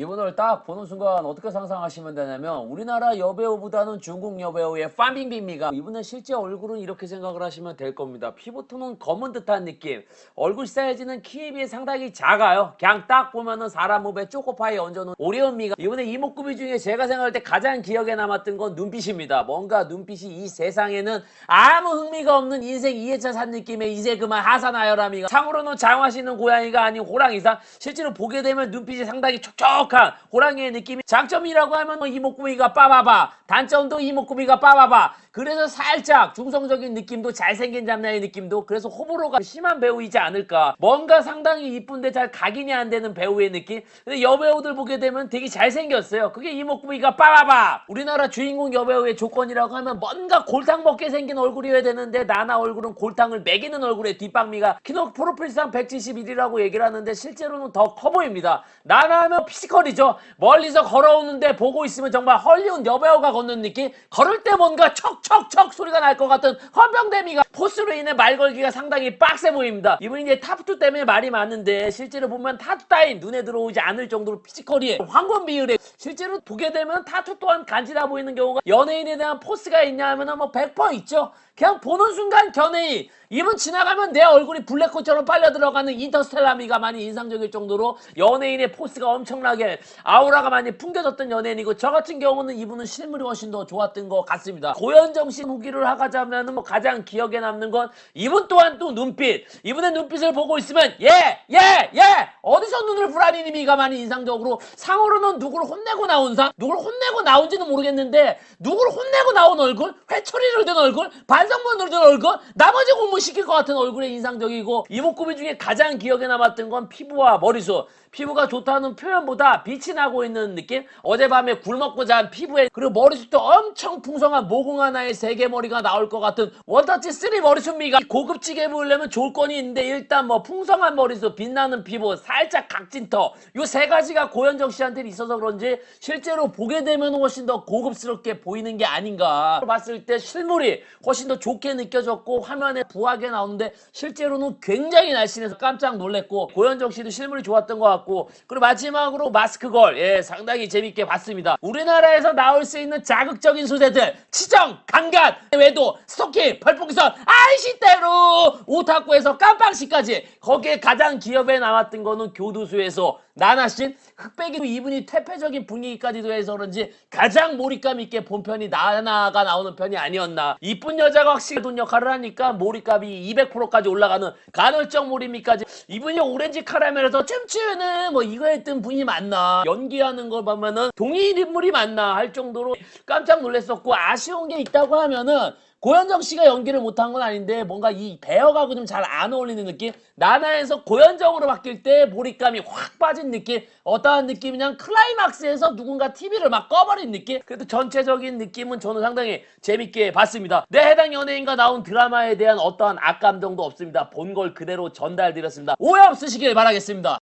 이분을 딱 보는 순간 어떻게 상상하시면 되냐면 우리나라 여배우보다는 중국 여배우의 판빙빙미가 이분의 실제 얼굴은 이렇게 생각을 하시면 될 겁니다. 피부톤은 검은 듯한 느낌. 얼굴 사이즈는 키에 비해 상당히 작아요. 그냥 딱 보면은 사람 몸에 초코파이 얹어놓은 오리온미가 이분의 이목구비 중에 제가 생각할 때 가장 기억에 남았던 건 눈빛입니다. 뭔가 눈빛이 이 세상에는 아무 흥미가 없는 인생 2회차 산 느낌의 이제 그만 하사나열함이가 상으로는 장화시는 고양이가 아닌 호랑이상 실제로 보게 되면 눈빛이 상당히 촉촉 한 호랑이의 느낌이 장점이라고 하면 뭐 이목구비가 빠바바 단점도 이목구비가 빠바바. 그래서 살짝 중성적인 느낌도 잘생긴 잡나의 느낌도 그래서 호불호가 심한 배우이지 않을까. 뭔가 상당히 이쁜데 잘 각인이 안 되는 배우의 느낌. 근데 여배우들 보게 되면 되게 잘생겼어요. 그게 이목구비가 빠바바. 우리나라 주인공 여배우의 조건이라고 하면 뭔가 골탕 먹게 생긴 얼굴이어야 되는데 나나 얼굴은 골탕을 먹이는 얼굴의 뒷방미가 키노 프로필상 171이라고 얘기를 하는데 실제로는 더 커 보입니다. 나나 하면 피지컬 이죠. 멀리서 걸어오는데 보고 있으면 정말 헐리우드 여배우가 걷는 느낌? 걸을 때 뭔가 척척척 소리가 날 것 같은 헌병대미가 포스로 인해 말 걸기가 상당히 빡세 보입니다. 이분이 이제 타투 때문에 말이 많은데 실제로 보면 타투 따윈 눈에 들어오지 않을 정도로 피지컬이 황금 비율에 실제로 보게 되면 타투 또한 간지나 보이는 경우가 연예인에 대한 포스가 있냐 하면 뭐 100% 있죠 그냥 보는 순간 견해이. 이분 지나가면 내 얼굴이 블랙홀처럼 빨려 들어가는 인터스텔라미가 많이 인상적일 정도로 연예인의 포스가 엄청나게 아우라가 많이 풍겨졌던 연예인이고 저 같은 경우는 이분은 실물이 훨씬 더 좋았던 것 같습니다. 고현정 씨 후기를 하자면 뭐 가장 기억에 남는 건 이분 또한 또 눈빛. 이분의 눈빛을 보고 있으면 예 예 예! 어디서 눈을 부라니 님이가 많이 인상적으로 상으로는 누구를 혼내고 나온 상? 누구를 혼내고 나온지는 모르겠는데 누구를 혼내고 나온 얼굴? 회초리를 든 얼굴? 반 성문을 든 얼굴? 나머지 공부 시킬 것 같은 얼굴에 인상적이고 이목구비 중에 가장 기억에 남았던 건 피부와 머리숱 피부가 좋다는 표현보다 빛이 나고 있는 느낌? 어젯밤에 굶먹고 잔 피부에 그리고 머리숱도 엄청 풍성한 모공 하나에 세 개 머리가 나올 것 같은 원터치 3 머리숱 미가 고급지게 보이려면 조건이 있는데 일단 뭐 풍성한 머리숱 빛나는 피부 살짝 각진 터. 요 세 가지가 고현정 씨한테 있어서 그런지 실제로 보게 되면 훨씬 더 고급스럽게 보이는 게 아닌가. 봤을 때 실물이 훨씬 더 좋게 느껴졌고 화면에 부하게 나오는데 실제로는 굉장히 날씬해서 깜짝 놀랐고 고현정 씨도 실물이 좋았던 것 같고 그리고 마지막으로 마스크걸. 예 상당히 재밌게 봤습니다. 우리나라에서 나올 수 있는 자극적인 소재들. 치정 강간 외도 스토킹 펄풍선. 아이시대로! 오타쿠에서 깜빵시까지. 거기에 가장 기업에 나왔던 거는 교도소에서 나나신 흑백이 이분이 퇴폐적인 분위기까지도 해서 그런지 가장 몰입감 있게 본 편이 나나가 나오는 편이 아니었나. 이쁜 여자가 확실히 돈 역할을 하니까 몰입감이 200%까지 올라가는 간헐적 몰입미까지. 이분이 오렌지 카라멜에서 춤추는 뭐 이거 했던 분이 맞나. 연기하는 걸 보면은 동일 인물이 맞나 할 정도로 깜짝 놀랐었고 아쉬운 게 있다고 하면은 고현정 씨가 연기를 못한 건 아닌데 뭔가 이 배역하고 좀 잘 안 어울리는 느낌? 나나에서 고현정으로 바뀔 때 몰입감이 확 빠진 느낌 어떠한 느낌이냐 클라이막스에서 누군가 TV를 막 꺼버린 느낌. 그래도 전체적인 느낌은 저는 상당히 재밌게 봤습니다. 내 해당 연예인과 나온 드라마에 대한 어떠한 악감정도 없습니다. 본 걸 그대로 전달드렸습니다. 오해 없으시길 바라겠습니다